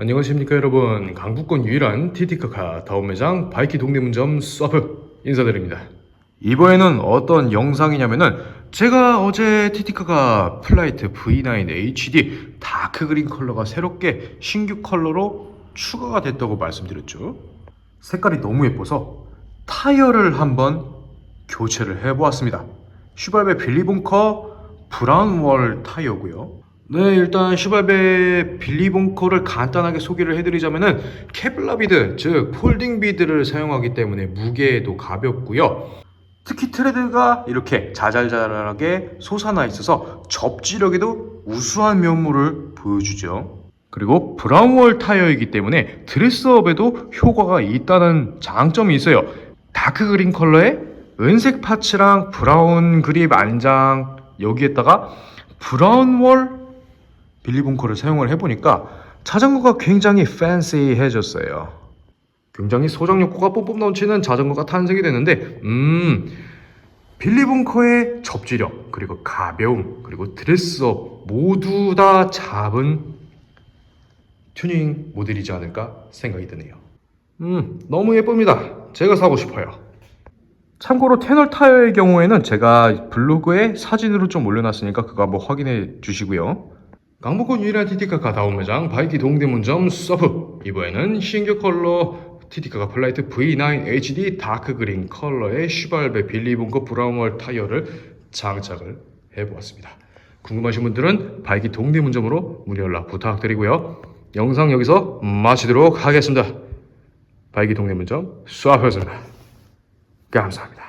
안녕하십니까 여러분. 강북권 유일한 TT카카 다운 매장 바이키 동대문점 서브 인사드립니다. 이번에는 어떤 영상이냐면은 제가 어제 TT카가 플라이트 V9 HD 다크 그린 컬러가 새롭게 신규 컬러로 추가가 됐다고 말씀드렸죠. 색깔이 너무 예뻐서 타이어를 한번 교체를 해보았습니다. 슈발베 빌리본커 브라운 월 타이어고요 네, 일단 슈발베 빌리본커를 간단하게 소개를 해드리자면은 케블라 비드, 즉 폴딩 비드를 사용하기 때문에 무게도 가볍고요. 특히 트레드가 이렇게 자잘자잘하게 솟아나 있어서 접지력에도 우수한 면모를 보여주죠. 그리고 브라운월 타이어이기 때문에 드레스업에도 효과가 있다는 장점이 있어요. 다크 그린 컬러에 은색 파츠랑 브라운 그립 안장 여기에다가 브라운 월 빌리본커를 사용을 해보니까 자전거가 굉장히 팬시해졌어요. 굉장히 소장 욕구가 뿜뿜 넘치는 자전거가 탄생이 됐는데, 음, 빌리본커의 접지력, 그리고 가벼움, 그리고 드레스업 모두 다 잡은 튜닝 모델이지 않을까 생각이 드네요. 음, 너무 예쁩니다. 제가 사고 싶어요. 참고로 테널 타이어의 경우에는 제가 블로그에 사진으로 좀 올려놨으니까 그거 한번 확인해 주시고요. 강북권 유일한 TT카카 다운 매장 바이키 동대문점 서브 이번에는 신규 컬러 TT카가 플라이트 V9 HD 다크 그린 컬러의 슈발베 빌리본거 브라운월 타이어를 장착을 해보았습니다. 궁금하신 분들은 바이키 동대문점으로 문의 연락 부탁드리고요. 영상 여기서 마치도록 하겠습니다. 바이키 동대문점 수아표였습니다. 감사합니다.